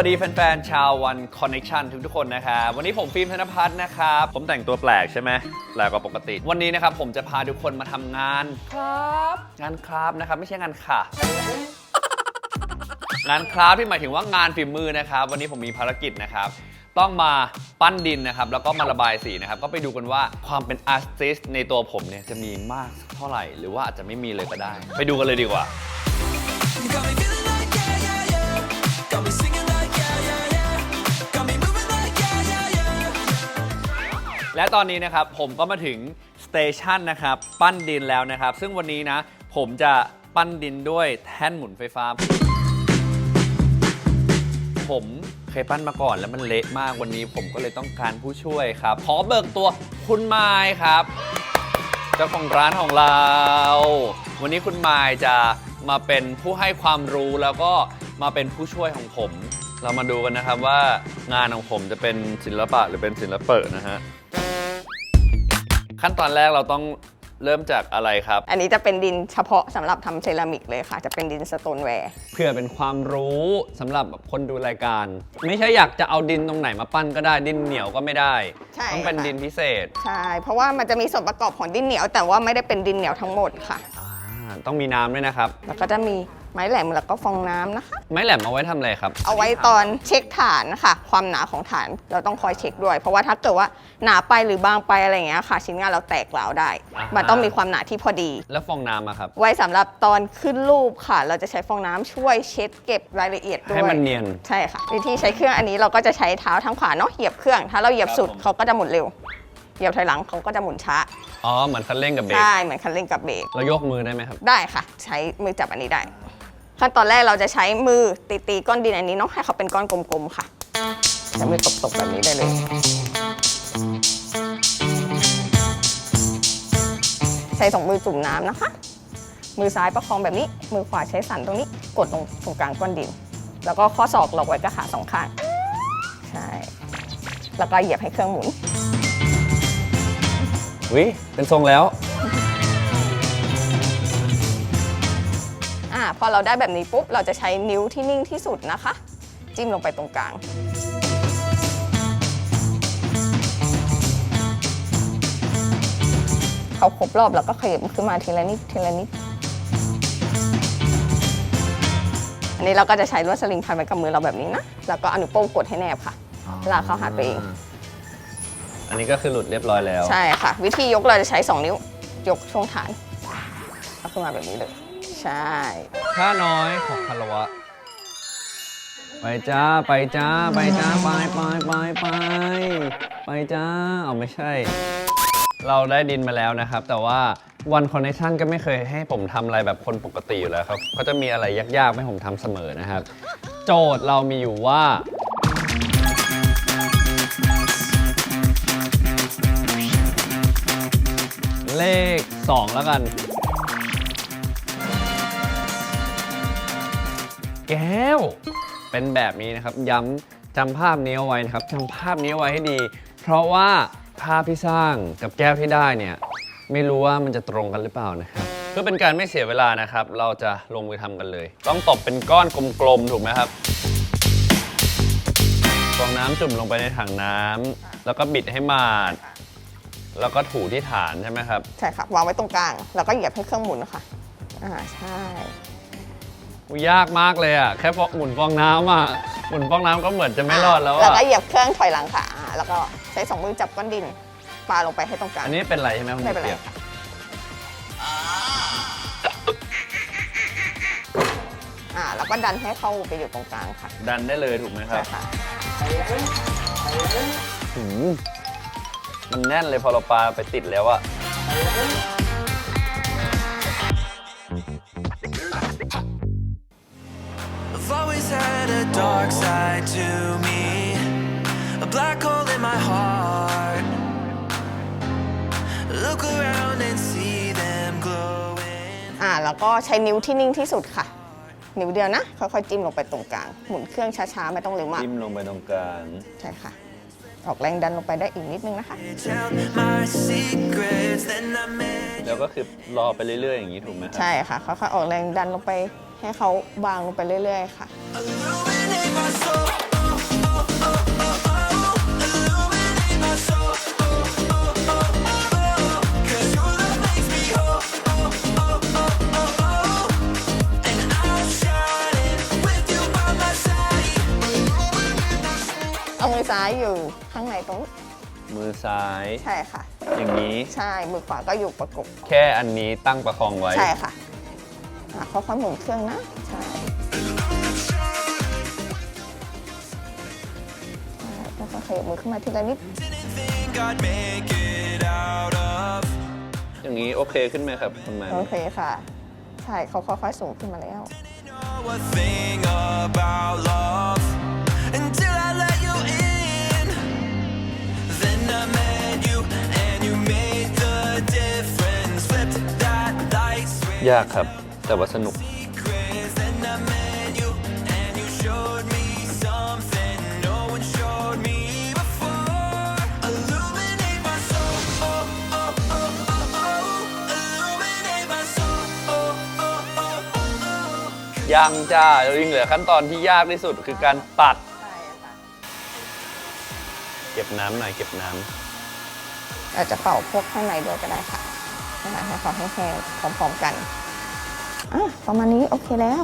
วัสดีแฟนๆ ชาววันคอนเน็ชันทุกๆคนนะครับวันนี้ผมฟิล์มธนพัฒน์นะครับผมแต่งตัวแปลกใช่ไหมแปลกกว่าปกติ วันนี้นะครับผมจะพาทุกคนมาทำงาน ครับ งานครับนะครับ ไม่ใช่งานค่ะ งานคราฟที่หมายถึงว่างานฝีมือนะครับ วันนี้ผมมีภารกิจนะครับ ต้องมาปั้นดินนะครับ แล้วก็มาระบายสีนะครับ ก็ไปดูกันว่าความเป็นอาร์ติสในตัวผมเนี่ยจะมีมากเท่าไหร่ หรือว่าอาจจะไม่มีเลยก็ได้ ไปดูกันเลยดีกว่า You got me feeling และตอนนี้นะครับผมก็มาถึงสเตชันนะครับปั้นดินแล้วนะครับ ซึ่งวันนี้นะผมจะปั้นดินด้วยแท่นหมุนไฟฟ้า ผมเคยปั้นมาก่อนแล้วมันเละมากวันนี้ ผมก็เลยต้องการผู้ช่วยครับ ขอเบิกตัวคุณไมายครับ เจ้าของร้านของเรา วันนี้คุณไมายจะมาเป็นผู้ให้ความรู้แล้วก็มาเป็นผู้ช่วยของผม เรามาดูกันนะครับว่างานของผมจะเป็นศิลปะหรือเป็นศิลปะนะฮะ ขั้นตอนแรกเราต้องเริ่มจากอะไรครับ อันนี้จะเป็นดินเฉพาะสำหรับทำเซรามิกเลยค่ะ จะเป็นดินสโตนแวร์เพื่อเป็นความรู้สำหรับแบบคนดูรายการ ไม่ใช่อยากจะเอาดินตรงไหนมาปั้นก็ได้ดินเหนียวก็ไม่ได้ ใช่ต้องเป็นค่ะดินพิเศษใช่ เพราะว่ามันจะมีส่วนประกอบของดินเหนียว แต่ว่าไม่ได้เป็นดินเหนียวทั้งหมดค่ะ อ่าต้องมีน้ำด้วยนะครับ แล้วก็จะมี ไม้แหลมแล้วก็ฟองน้ำนะคะ ไม้แหลมเอาไว้ทำอะไรครับเอาไว้ตอนเช็คฐานนะคะความหนาของฐานเราต้องคอยเช็คด้วย เพราะว่าถ้าเกิดว่าหนาไปหรือบางไปอะไรอย่างเงี้ยค่ะ ชิ้นงานเราแตกเหลาได้อ่าฮะมันต้องมีความหนาที่พอดี แล้วฟองน้ำอะครับ ไว้สำหรับตอนขึ้นรูปค่ะ เราจะใช้ฟองน้ำช่วยเช็ดเก็บรายละเอียดด้วย ให้มันเนียน ใช่ค่ะวิธีใช้เครื่องอันนี้เราก็จะใช้เท้าทั้งขวาเนาะเหยียบเครื่องถ้าเราเหยียบสุดครับผม เขาก็จะหมุนเร็ว เหยียบถอยหลังเขาก็จะหมุนช้าอ๋อเหมือนคันเร่งกับเบรกใช่เหมือนคันเร่งกับเบรกเรายกมือได้ไหมครับ ได้ค่ะ ใช้มือจับอันนี้ได้ ขั้นตอนแรกเราจะใช้มือตีตีก้อนดินอันนี้เนาะให้เขาเป็นก้อนกลมๆค่ะใช้มือตบๆแบบนี้ได้เลยใช้สองมือจุ่มน้ำนะคะ มือซ้ายประคองแบบนี้ มือขวาใช้สันตรงนี้ กดตรงตรงกลางก้อนดิน แล้วก็ข้อศอกหลอกไว้กับขาสองข้าง ใช่ แล้วก็เหยียบให้เครื่องหมุนวิเป็นทรงแล้ว พอเราได้แบบนี้ปุ๊บ เราจะใช้นิ้วที่นิ่งที่สุดนะคะ จิ้มลงไปตรงกลาง เขาครบรอบแล้วก็ขยับขึ้นมาทีละนิดทีละนิดอันนี้เราก็จะใช้ลวดสลิงพันไว้กับมือเราแบบนี้นะ แล้วก็เอานิ้วโป้งกดให้แนบค่ะเวลาเขาหัดไปเอง อันนี้ก็คือหลุดเรียบร้อยแล้ว ใช่ค่ะ วิธียกเราจะใช้ 2 นิ้วยกช่วงฐานเอาขึ้นมาแบบนี้เลย ใช่ข้าน้อยของคารวะ ไปจ้าไปจ้าไปจ้าไปไปไปไปไปจ้าเอาไม่ใช่ เราได้ดินมาแล้วนะครับ แต่ว่า One Connection ก็ไม่เคยให้ผมทำอะไรแบบคนปกติอยู่แล้วครับก็จะมีอะไรยากๆให้ผมทำเสมอนะครับ โจทย์เรามีอยู่ว่า เลข 2 แล้วกัน แก้ว เป็นแบบนี้นะครับ ย้ำจำภาพนี้เอาไว้นะครับจำภาพนี้เอาไว้ให้ดี เพราะว่าภาพที่สร้างกับแก้วที่ได้เนี่ยไม่รู้ว่ามันจะตรงกันหรือเปล่านะครับเพื่อเป็นการไม่เสียเวลานะครับ เราจะลงมือทำกันเลย ต้องตบเป็นก้อนกลมๆถูกไหมครับฟองน้ำจุ่มลงไปในถังน้ำแล้วก็บิดให้มาด แล้วก็ถูที่ฐานใช่ไหมครับ ใช่ค่ะ วางไว้ตรงกลาง แล้วก็เหยียบให้เครื่องหมุนค่ะ อ่า ใช่ อุ๊ยยากมากเลยอะ แค่ฟองหมุนฟองน้ำอะ หมุนฟองน้ำก็เหมือนจะไม่รอดแล้วแล้วอะ ก็เหยียบเครื่องถอยหลังค่ะอ่าแล้วก็ใช้สองมือจับก้อนดินปาลงไปให้ตรงกลาง อันนี้เป็นไรใช่ไหมคุณไม่เป็นไรเปียกค่ะอ่าแล้วก็ดันให้เข้าไปอยู่ตรงกลางค่ะดันได้เลยถูกไหมครัใช่บค่ะ หืมมันแน่นเลยพอเราปาไปติดแล้วอะ I've always had a dark side to me, a black hole in my heart. Look around and see them glowing. อ่าแล้วก็ใช้นิ้วที่นิ่งที่สุดค่ะ นิ้วเดียวนะ ค่อยๆจิ้มลงไปตรงกลาง หมุนเครื่องช้าๆ ไม่ต้องเร็วมาก จิ้มลงไปตรงกลาง ใช่ค่ะ ออกแรงดันลงไปได้อีกนิดนึงนะคะ Tell my secrets, then I made แล้วก็คือรอไปเรื่อยๆอย่างนี้ถูกไหมครัใช่ค่ะ ค่อยๆออกแรงดันลงไป ให้เขาบางลงไปเรื่อย ๆ ค่ะ เอามือซ้ายอยู่ข้างในตรงกมือซ้ายใช่ค่ะ อย่างนี้ ใช่มือขวาก็อยู่ประกบ แค่อันนี้ตั้งประคองไว้ ใช่ค่ะ อะค่อยๆหมุนเครื่องนะใช่ใช่แล้วก็ขยับมือขึ้นมาทีละนิด Didn't think I'd make it out of. อย่างนี้โอเคขึ้นไหมครับคุณแม่โอเคค่ะ ใช่เขาค่อยๆสูงขึ้นมาแล้ว know a thing about love until I let you in. Then I met you and you made the difference. Flipped that light switch. ยากครับ แต่ว่าสนุก ยังจ้าเรายังเหลือขั้นตอนที่ยากที่สุดคือการตัดเก็บน้ำหน่อยเก็บน้เราจะเป่าพวกข้างในด้วยก็ได้ค่ะนะคให้คขาแห้งๆพร้อมๆกัน อะประมาณนี้โอเคแล้ว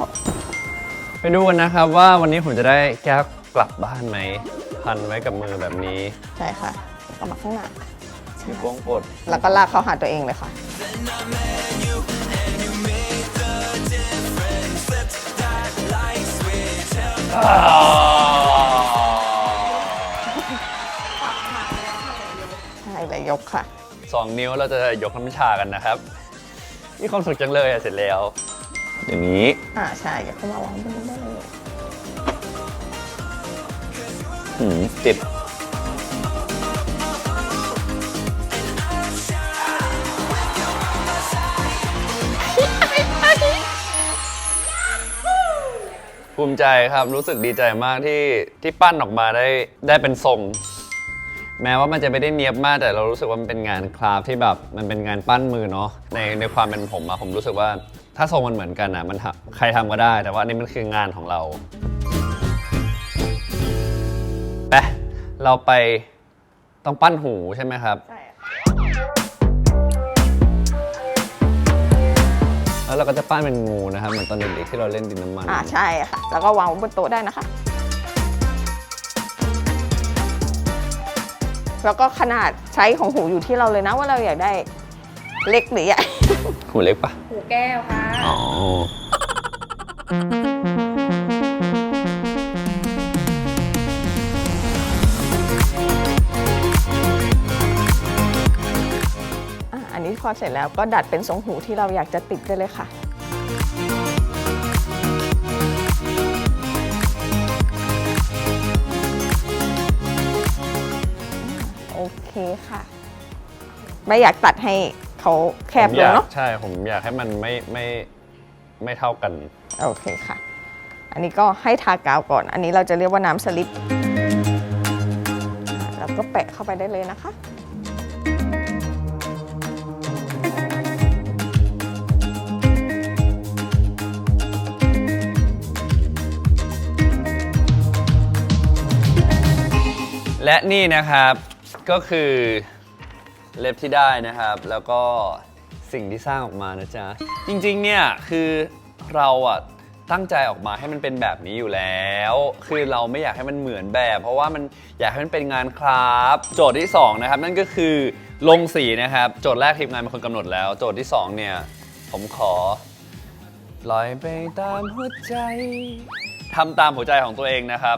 ำไปดูกันนะครับว่าวันนี้ผมจะได้แก้วกลับบ้านไหมพันไว้กับมือแบบนี้ใช่ค่ะเอามาข้างหน้ามีวงกดแล้วก็ลากเข้าหาตัวเองเลยค่ะ ใช่เลยยกค่ะ สองนิ้วเราจะยกน้ำชากันนะครับ มีความสุขจังเลยอะเสร็จแล้ว อย่างนี้อ่าใช่ยกขึ้นมาวางบนนี้ได้เลยหืมติดภูมิใจครับรู้สึกดีใจมากที่ที่ปั้นออกมาได้ได้เป็นทรง แม้ว่ามันจะไม่ได้เนียบมากแต่เรารู้สึกว่ามันเป็นงานคราฟต์ที่แบบมันเป็นงานปั้นมือเนาะในในความเป็นผมอะผมรู้สึกว่า ถ้าทรงมันเหมือนกันอะมันทำใครทำก็ได้ แต่ว่าอันนี้มันคืองานของเราไปเราไปต้องปั้นหูใช่ไหมครับ ใช่แล้วเราก็จะปั้นเป็นงูนะครับเหมือนตอนเด็กๆที่เราเล่นดินน้ำมัน อ่าใช่ค่ะ แล้วก็วางบนโต๊ะได้นะคะ แล้วก็ขนาดใช้ของหูอยู่ที่เราเลยนะว่าเราอยากได้เล็กหรือใหญ่ หูเล็กปะหูแก้วค่ะ อ๋อ อะอันนี้พอเสร็จแล้วก็ดัดเป็นทรงหูที่เราอยากจะติดได้เลยค่ะ โอเคค่ะ ไม่อยากตัดให้ เขาแคบผมลองยากเนาะใช่ผมอยากให้มันไม่ไม่ไม่เท่ากัน โอเคค่ะ อันนี้ก็ให้ทากาวก่อน อันนี้เราจะเรียกว่าน้ำสลิปอะแล้วก็แปะเข้าไปได้เลยนะคะและนี่นะครับก็คือ เล็บที่ได้นะครับ แล้วก็สิ่งที่สร้างออกมานะจ๊ะ จริงๆ เนี่ยคือเราอะตั้งใจออกมาให้มันเป็นแบบนี้อยู่แล้ว คือเราไม่อยากให้มันเหมือนแบบ เพราะว่ามันอยากให้มันเป็นงานคราฟต์โจทย์ที่สองนะครับ นั่นก็คือลงสีนะครับ โจทย์แรกทีมงานเป็นคนกำหนดแล้ว โจทย์ที่สองเนี่ย ผมขอลอยไปตามหัวใจทำตามหัวใจของตัวเองนะครับ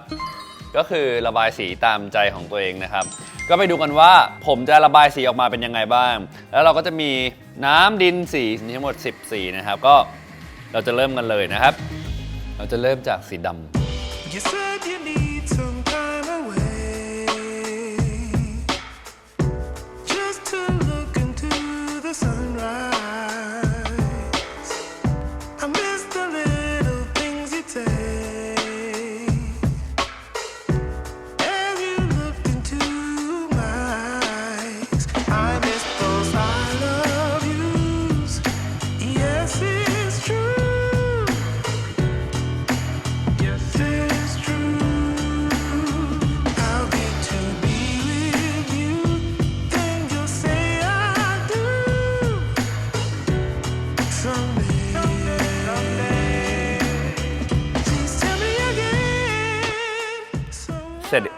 ก็คือระบายสีตามใจของตัวเองนะครับ ก็ไปดูกันว่าผมจะระบายสีออกมาเป็นยังไงบ้าง แล้วเราก็จะมีน้ำดินสีมีทั้งหมด 10 สีนะครับ ก็เราจะเริ่มกันเลยนะครับ เราจะเริ่มจากสีดำ You said you need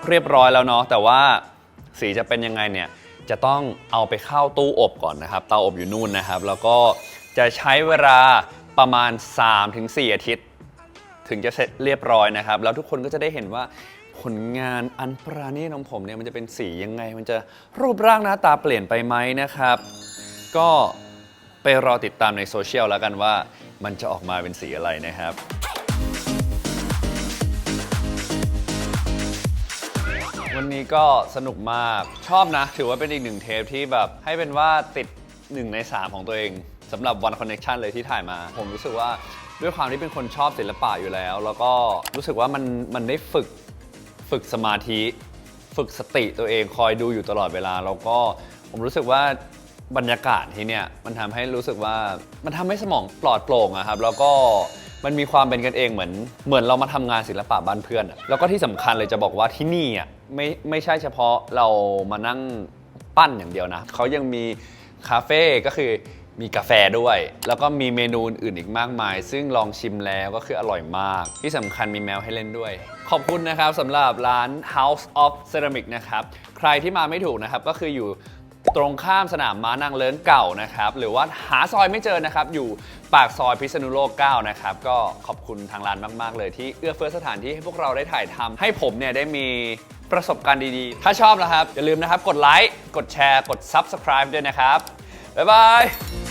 เรียบร้อยแล้วเนาะแต่ว่าสีจะเป็นยังไงเนี่ยจะต้องเอาไปเข้าตู้อบก่อนนะครับ เตาอบอยู่นู่นนะครับ แล้วก็จะใช้เวลาประมาณ 3-4 อาทิตย์ ถึงจะเสร็จเรียบร้อยนะครับ แล้วทุกคนก็จะได้เห็นว่าผลงานอันประณีตของผมเนี่ยมันจะเป็นสียังไง มันจะรูปร่างหน้าตาเปลี่ยนไปไหมนะครับ ก็ไปรอติดตามในโซเชียลแล้วกันว่ามันจะออกมาเป็นสีอะไรนะครับ วันนี้ก็สนุกมากชอบนะ ถือว่าเป็นอีกหนึ่งเทปที่แบบให้เป็นว่าติด1ใน 3 ของตัวเองสำหรับ One Connection เลยที่ถ่ายมา ผมรู้สึกว่าด้วยความที่เป็นคนชอบศิลปะอยู่แล้ว แล้วก็รู้สึกว่ามันมันได้ฝึกฝึกสมาธิ ฝึกสติตัวเองคอยดูอยู่ตลอดเวลา แล้วก็ผมรู้สึกว่าบรรยากาศที่เนี่ยมันทำให้รู้สึกว่ามันทำให้สมองปลอดโปร่งอะครับแล้วก็ มันมีความเป็นกันเองเหมือน เหมือนเรามาทำงานศิลปะบ้านเพื่อนอะแล้วก็ที่สำคัญเลยจะบอกว่าที่นี่อะไม่ไม่ใช่เฉพาะเรามานั่งปั้นอย่างเดียวนะเขายังมีคาเฟ่ก็คือมีกาแฟด้วย แล้วก็มีเมนูอื่นอีกมากมาย ซึ่งลองชิมแล้วก็คืออร่อยมาก ที่สำคัญมีแมวให้เล่นด้วย ขอบคุณนะครับสำหรับร้าน House of Ceramic นะครับ ใครที่มาไม่ถูกนะครับ ก็คืออยู่ ตรงข้ามสนามม้านางเลิ้นเก่านะครับ หรือว่าหาซอยไม่เจอนะครับ อยู่ปากซอยพิษณุโลก 9 นะครับ ก็ขอบคุณทางร้านมาก ๆ เลยที่เอื้อเฟื้อสถานที่ให้พวกเราได้ถ่ายทำให้ผมเนี่ยได้มีประสบการณ์ดีๆ ถ้าชอบนะครับ อย่าลืมนะครับ กดไลค์กดแชร์กด Subscribe ด้วยนะครับ บ๊ายบาย